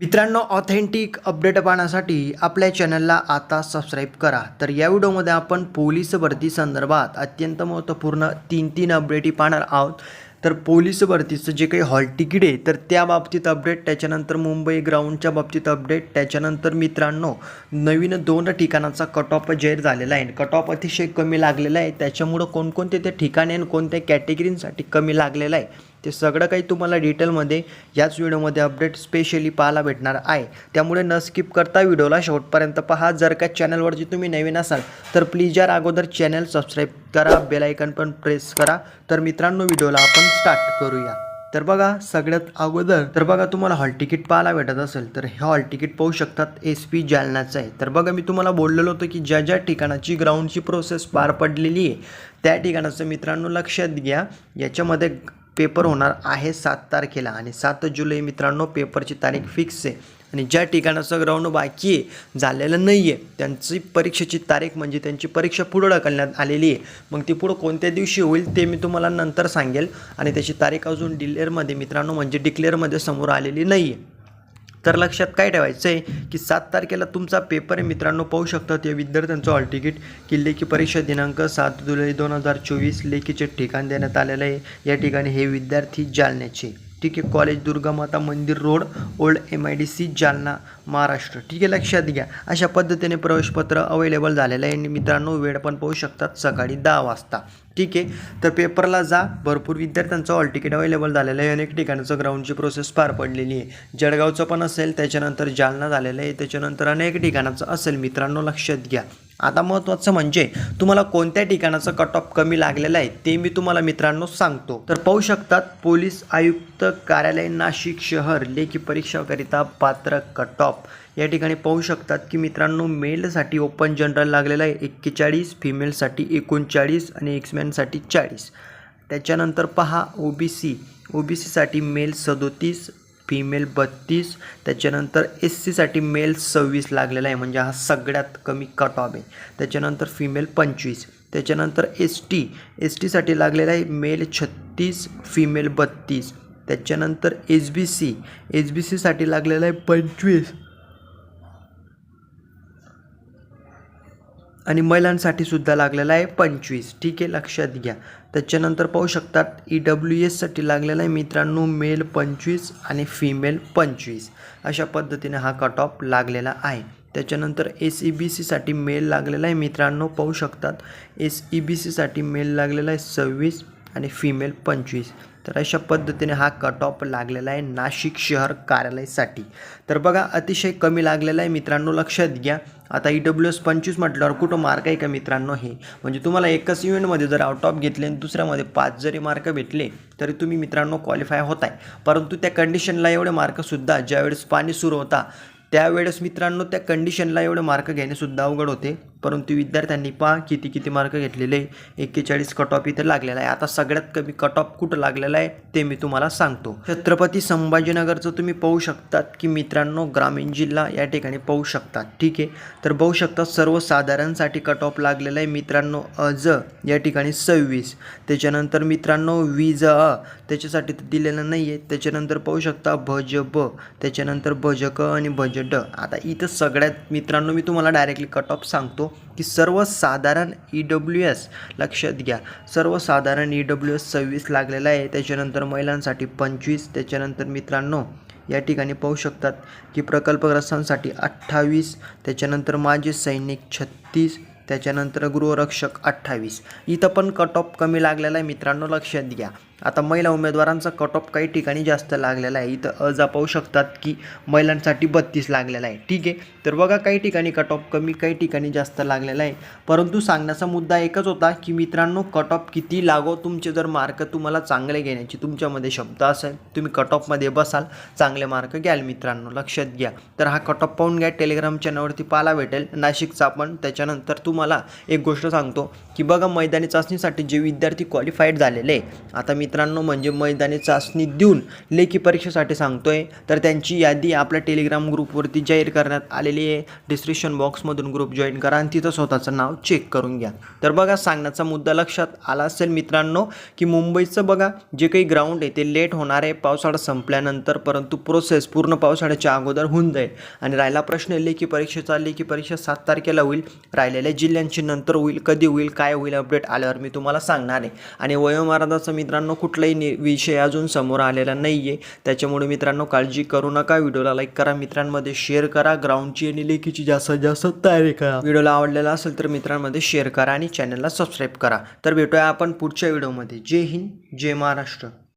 मित्रांनो authentic update पाहण्यासाठी आपल्या चॅनलला आता सबस्क्राईब करा. तर या व्हिडिओमध्ये आपण पोलीस भरती संदर्भात अत्यंत महत्त्वपूर्ण तीन तीन अपडेटी पाहणार आहोत. तर पोलीस भरतीचं जे काही हॉल तिकीट आहे तर त्या बाबतीत अपडेट त्याच्यानंतर मुंबई ग्राउंडच्या बाबतीत अपडेट त्याच्यानंतर मित्रांनो नवीन दोन ठिकाणाचा कट ऑफ जाहीर झालेला आहे. कट ऑफ अतिशय कमी लागलेला आहे. त्याच्यामुळं कोणकोणते ते ठिकाणे आणि कोणत्या कॅटेगरींसाठी कमी लागलेलं आहे ते सगळं काही तुम्हाला डिटेलमध्ये याच व्हिडिओमध्ये अपडेट स्पेशली पाहायला भेटणार आहे. त्यामुळे न स्किप करता व्हिडिओला शेवटपर्यंत पहा. जर का चॅनलवरती तुम्ही नवीन असाल तर प्लीज यार अगोदर चॅनल सबस्क्राईब करा. बेलायकन पण प्रेस करा. तर मित्रांनो व्हिडिओला आपण स्टार्ट करूया. तर बघा सगळ्यात अगोदर तर बघा तुम्हाला हॉल तिकीट पाहायला भेटत असेल तर हे हॉल तिकीट पाहू शकतात एस पी जालनाचं आहे. तर बघा मी तुम्हाला बोललेलो होतं की ज्या ज्या ठिकाणाची ग्राउंडची प्रोसेस पार पडलेली आहे त्या ठिकाणाचं मित्रांनो लक्षात घ्या. याच्यामध्ये पेपर होणार आहे सात तारखेला आणि सात जुलै मित्रांनो पेपरची तारीख फिक्स आहे. आणि ज्या ठिकाणाचं ग्राउंड बाकी आहे झालेलं नाही आहे त्यांची परीक्षेची तारीख म्हणजे त्यांची परीक्षा पुढं ढकलण्यात आलेली आहे. मग ती पुढं कोणत्या दिवशी होईल ते मी तुम्हाला नंतर सांगेल. आणि त्याची तारीख अजून डिलेअरमध्ये मित्रांनो म्हणजे डिक्लेअरमध्ये समोर आलेली नाही आहे तर लक्षात काय ठेवायचं आहे की सात तारखेला तुमचा पेपर आहे मित्रांनो पाहू शकतात या विद्यार्थ्यांचं हॉल तिकीट की लेखी परीक्षा दिनांक सात जुलै दोन हजार चोवीस लेखीचे ठिकाण देण्यात आलेलं आहे. या ठिकाणी हे विद्यार्थी जालन्याचे. ठीक आहे college Durgamata Mandir road old M I D C Jalna Maharashtra. ठीक आहे लक्षात घ्या. अशा पद्धतीने प्रवेशपत्र अवेलेबल झालेलं आहे. आणि मित्रांनो वेळ पण पाहू शकतात सकाळी दहा वाजता. ठीक आहे. तर पेपरला जा. भरपूर विद्यार्थ्यांचं हॉल तिकीट अवेलेबल झालेलं आहे. अनेक ठिकाणचं ग्राउंडची प्रोसेस पार पडलेली आहे. जळगावचं पण असेल त्याच्यानंतर जालना झालेलं आहे. त्याच्यानंतर अनेक ठिकाणाचं असेल. मित्रांनो लक्षात घ्या. आता महत्त्वाचं म्हणजे तुम्हाला कोणत्या ठिकाणाचं कट ऑफ कमी लागलेलं आहे ते मी तुम्हाला मित्रांनो सांगतो. तर पाहू शकतात पोलीस आयुक्त कार्यालय नाशिक शहर. लेखी परीक्षाकरिता पात्र कट ऑफ या ठिकाणी पाहू शकतात की मित्रांनो मेलसाठी ओपन जनरल लागलेला आहे. एक्केचाळीस फिमेलसाठी एकोणचाळीस आणि एक्समॅनसाठी चाळीस. त्याच्यानंतर पहा O B C O B सीसाठी मेल सदोतीस फिमेल बत्तीस. त्याच्यानंतर एस सीसाठी मेल सव्वीस लागलेला आहे. म्हणजे हा सगळ्यात कमी कट ऑफ आहे. त्याच्यानंतर फिमेल पंचवीस. त्याच्यानंतर एस टी एस टीसाठी लागलेला आहे मेल छत्तीस फिमेल बत्तीस. त्याच्यानंतर S B C S B सीसाठी लागलेला आहे पंचवीस. आणि महिलांसाठी सुद्धा लागलेला आहे पंचवीस. ठीक आहे लक्षात घ्या. त्याच्यानंतर पाहू शकतात ई डब्ल्यू एससाठी लागलेला आहे मित्रांनो मेल पंचवीस आणि फिमेल पंचवीस. अशा पद्धतीने हा कट ऑफ लागलेला आहे. त्याच्यानंतर एस ई बी सीसाठी मेल लागलेला आहे मित्रांनो पाहू शकतात. एस ई बी सीसाठी मेल लागलेला आहे सव्वीस आणि फिमेल पंचवीस. तर अशा पद्धतीने हा कट ऑफ लागलेला आहे नाशिक शहर कार्यालयासाठी. तर बघा अतिशय कमी लागलेला आहे. मित्रांनो लक्षात घ्या. आता ई डब्ल्यू एस पंचवीस म्हटल्यावर कुठं मार्क आहे का मित्रांनो हे? म्हणजे तुम्हाला एकच इव्हेंटमध्ये जर आउट ऑफ घेतले आणि दुसऱ्यामध्ये पाच जरी मार्क भेटले तरी तुम्ही मित्रांनो क्वालिफाय होत आहे परंतु त्या कंडिशनला एवढे मार्कसुद्धा ज्यावेळेस पाणी सुरू होता त्यावेळेस मित्रांनो त्या कंडिशनला एवढे मार्क घेणेसुद्धा अवघड होते. परंतु विद्यार्थ्यांनी पहा किती किती मार्क घेतलेले एक्केचाळीस कट ऑफ इथे लागलेला आहे. आता सगळ्यात कमी कट ऑफ कुठं लागलेला आहे ते मी तुम्हाला सांगतो. छत्रपती संभाजीनगरचं तुम्ही पाहू शकतात की मित्रांनो ग्रामीण जिल्हा या ठिकाणी पाहू शकतात. ठीक आहे? तर पाहू शकतात सर्वसाधारणसाठी कट ऑफ लागलेला आहे मित्रांनो अज या ठिकाणी सव्वीस. त्याच्यानंतर मित्रांनो विज अ त्याच्यासाठी तर दिलेलं नाही आहे त्याच्यानंतर पाहू शकता भज ब त्याच्यानंतर भज क आणि भज ड. आता इथं सगळ्यात मित्रांनो मी तुम्हाला डायरेक्टली कट ऑफ सांगतो. की सर्वसाधारण ई डब्ल्यू एस लक्षात घ्या. सर्वसाधारण ई डब्ल्यू एस सव्वीस लागलेला आहे. त्याच्यानंतर महिलांसाठी पंचवीस त्याच्यानंतर मित्रांनो या ठिकाणी पाहू शकतात की प्रकल्पग्रस्तांसाठी अठ्ठावीस त्याच्यानंतर माजी सैनिक छत्तीस त्याच्यानंतर गृहरक्षक अठ्ठावीस. इथं पण कट ऑफ कमी लागलेला आहे मित्रांनो लक्षात घ्या. आता महिला उमेदवारांचा कट ऑफ काही ठिकाणी जास्त लागलेला आहे. इथं अर्ज पाहू शकतात की महिलांसाठी बत्तीस लागलेला आहे. ठीक आहे? तर बघा काही ठिकाणी कट ऑफ कमी काही ठिकाणी जास्त लागलेला आहे. परंतु सांगण्याचा मुद्दा एकच होता की मित्रांनो कट ऑफ किती लागो तुमचे जर मार्क तुम्हाला चांगले घेण्याची तुमच्यामध्ये शब्द असेल तुम्ही कट ऑफमध्ये बसाल चांगले मार्क घ्याल मित्रांनो लक्षात घ्या. तर हा कट ऑफ पाहून घ्या टेलिग्राम चॅनलवरती पाहायला भेटेल. नाशिकचा पण त्याच्यानंतर तुम्हाला एक गोष्ट सांगतो की बघा मैदानी चाचणीसाठी जे विद्यार्थी क्वालिफाईड झालेले आहे. आता मित्रांनो म्हणजे मैदानी चाचणी देऊन लेखी परीक्षेसाठी सांगतो आहे तर त्यांची यादी आपल्या टेलिग्राम ग्रुपवरती जाहीर करण्यात आलेली आहे. डिस्क्रिप्शन बॉक्समधून ग्रुप जॉईन करा आणि तिथं स्वतःचं नाव चेक करून घ्या. तर बघा सांगण्याचा मुद्दा लक्षात आला असेल मित्रांनो की मुंबईचं बघा जे काही ग्राउंड आहे ते लेट होणार आहे. पावसाळा संपल्यानंतर परंतु प्रोसेस पूर्ण पावसाळ्याच्या अगोदर होऊन जाईल. आणि राहिला प्रश्न लेखी परीक्षेचा लेखी परीक्षा सात तारखेला होईल. राहिलेल्या जिल्ह्यांची नंतर होईल कधी होईल काय होईल अपडेट आल्यावर मी तुम्हाला सांगणार आहे. आणि वयोमर्यादाचं मित्रांनो कुठलाही नि विषय अजून समोर आलेला नाही आहे त्याच्यामुळे मित्रांनो काळजी करू नका. व्हिडिओला लाईक करा मित्रांमध्ये शेअर करा. ग्राउंडची आणि लेखीची जास्तीत जास्त तयारी करा. व्हिडिओला आवडलेला असेल तर मित्रांमध्ये शेअर करा आणि चॅनलला सबस्क्राईब करा. तर भेटूया आपण पुढच्या व्हिडिओमध्ये जय हिंद जय महाराष्ट्र.